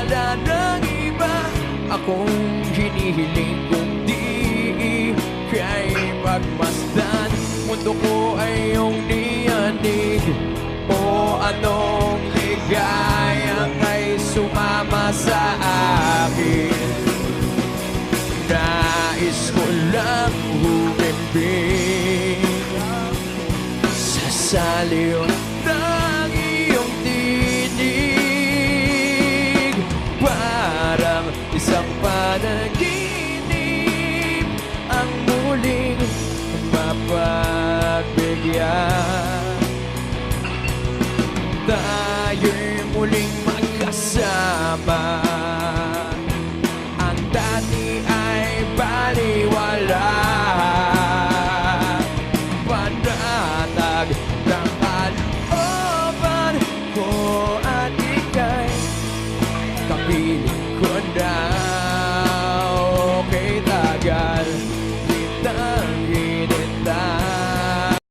wala ng iba. Akong hinihiling kundi ikay pagmasdan Mundo ko ay iyong niyanig O anong ligayang ay sumama sa akin? Nais ko lang humibig Sa saliw ng Parang isang panaginip Ang muling mapagbigyan. Tayo'y muling กับพี่คนดั